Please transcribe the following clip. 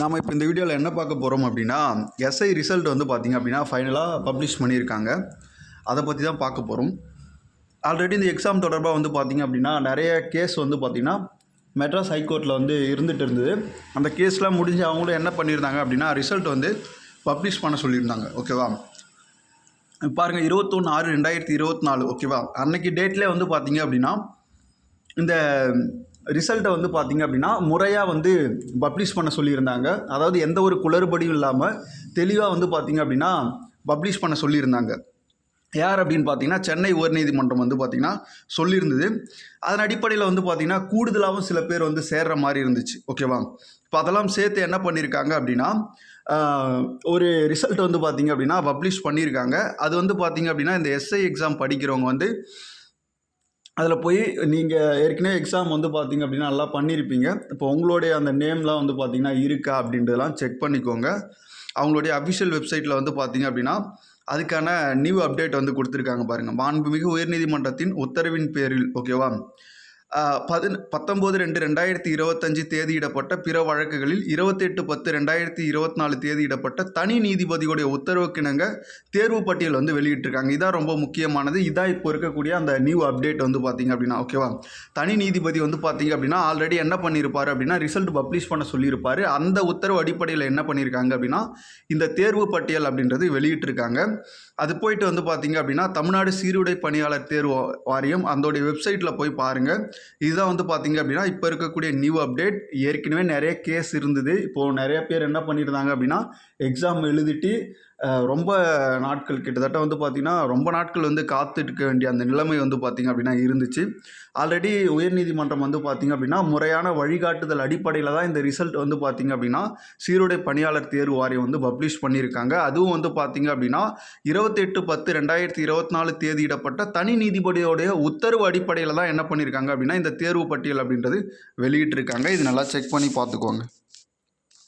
நாம் இப்போ இந்த வீடியோவில் என்ன பார்க்க போகிறோம் அப்படின்னா எஸ்ஐ ரிசல்ட் வந்து பார்த்திங்க அப்படின்னா ஃபைனலாக பப்ளிஷ் பண்ணியிருக்காங்க. அதை பற்றி தான் பார்க்க போகிறோம் ஆல்ரெடி இந்த எக்ஸாம் தொடர்பாக வந்து பார்த்திங்க அப்படின்னா நிறைய கேஸ் வந்து பார்த்திங்கன்னா மெட்ராஸ் ஹைகோர்ட்டில் வந்து இருந்துகிட்டு இருந்தது. அந்த கேஸ்லாம் முடிஞ்சு அவங்களும் என்ன பண்ணியிருந்தாங்க அப்படின்னா ரிசல்ட் வந்து பப்ளிஷ் பண்ண சொல்லியிருந்தாங்க. ஓகேவா பாருங்கள் இருபத்தொன்று ஆறு ரெண்டாயிரத்தி இருபத்தி நாலு. ஓகேவா அன்னைக்கு டேட்லேயே வந்து பார்த்தீங்க அப்படின்னா இந்த ரிசல்ட்டை வந்து பார்த்திங்க அப்படின்னா முறையாக வந்து பப்ளிஷ் பண்ண சொல்லியிருந்தாங்க. அதாவது எந்த ஒரு குளறுபடியும் இல்லாமல் தெளிவாக வந்து பார்த்தீங்க அப்படின்னா பப்ளிஷ் பண்ண சொல்லியிருந்தாங்க. யார் அப்படின்னு பார்த்தீங்கன்னா சென்னை உயர்நீதிமன்றம் வந்து பார்த்திங்கன்னா சொல்லியிருந்தது. அதன் அடிப்படையில் வந்து பார்த்திங்கன்னா கூடுதலாகவும் சில பேர் வந்து சேர்ற மாதிரி இருந்துச்சு. ஓகேவா? இப்போ அதெல்லாம் சேர்த்து என்ன பண்ணியிருக்காங்க அப்படின்னா ஒரு ரிசல்ட் வந்து பார்த்திங்க அப்படின்னா பப்ளிஷ் பண்ணியிருக்காங்க. அது வந்து பார்த்திங்க அப்படின்னா இந்த எஸ்ஐ எக்ஸாம் படிக்கிறவங்க வந்து அதில் போய் நீங்கள் ஏற்கனவே எக்ஸாம் வந்து பார்த்தீங்க அப்படின்னா நல்லா பண்ணியிருப்பீங்க இப்போ உங்களுடைய அந்த நேம்லாம் வந்து பார்த்தீங்கன்னா இருக்கா அப்படின்றதெல்லாம் செக் பண்ணிக்கோங்க. அவங்களுடைய அஃபிஷியல் வெப்சைட்டில் வந்து பார்த்தீங்க அப்படின்னா அதுக்கான நியூ அப்டேட் வந்து கொடுத்துருக்காங்க பாருங்கள் மாண்புமிகு உயர்நீதிமன்றத்தின் உத்தரவின் பேரில் ஓகேவா பதின பத்தொம்போது ரெண்டு ரெண்டாயிரத்தி இருபத்தஞ்சு தேதியிடப்பட்ட பிற வழக்குகளில் இருபத்தெட்டு பத்து ரெண்டாயிரத்தி இருபத்தி நாலு தேதியிடப்பட்ட தனி நீதிபதியுடைய உத்தரவுக்கிணங்க தேர்வு பட்டியல் வந்து வெளியிட்டிருக்காங்க. இதான் ரொம்ப முக்கியமானது. இதான் இப்போ இருக்கக்கூடிய அந்த நியூ அப்டேட் வந்து பார்த்தீங்க அப்படின்னா ஓகேவா தனி நீதிபதி வந்து பார்த்தீங்க அப்படின்னா ஆல்ரெடி என்ன பண்ணியிருப்பார் அப்படின்னா ரிசல்ட் பப்ளிஷ் பண்ண சொல்லியிருப்பார். அந்த உத்தரவு அடிப்படையில் என்ன பண்ணியிருக்காங்க அப்படின்னா இந்த தேர்வு பட்டியல் அப்படின்றது வெளியிட்டிருக்காங்க. அது போயிட்டு வந்து பார்த்தீங்க அப்படின்னா தமிழ்நாடு சீருடை பணியாளர் தேர்வு வாரியம் அதோடைய வெப்சைட்டில் போய் பாருங்கள் இதுதான் வந்து பார்த்தீங்க அப்படின்னா இப்போ இருக்கக்கூடிய நியூ அப்டேட் ஏற்கனவே நிறைய கேஸ் இருந்தது. இப்போது நிறைய பேர் என்ன பண்ணியிருந்தாங்க அப்படின்னா எக்ஸாம் எழுதிட்டு ரொம்ப நாட்கள் கிட்டத்தட்ட வந்து பார்த்திங்கன்னா ரொம்ப நாட்கள் வந்து காத்துட்ருக்க வேண்டிய அந்த நிலைமை வந்து பார்த்திங்க அப்படின்னா இருந்துச்சு. ஆல்ரெடி உயர்நீதிமன்றம் வந்து பார்த்திங்க அப்படின்னா முறையான வழிகாட்டுதல் அடிப்படையில் தான் இந்த ரிசல்ட் வந்து பார்த்திங்க அப்படின்னா சீருடை பணியாளர் தேர்வு வாரியம் வந்து பப்ளிஷ் பண்ணியிருக்காங்க அதுவும் வந்து பார்த்திங்க அப்படின்னா இருபத்தெட்டு பத்து ரெண்டாயிரத்தி இருபத்தி நாலு தேதியிடப்பட்ட தனி நீதிபதியோடைய உத்தரவு அடிப்படையில் தான் என்ன பண்ணியிருக்காங்க அப்படின்னா இந்த தேர்வு பட்டியல் அப்படின்றது வெளியிட்டிருக்காங்க. இது நல்லா செக் பண்ணி பார்த்துக்கோங்க.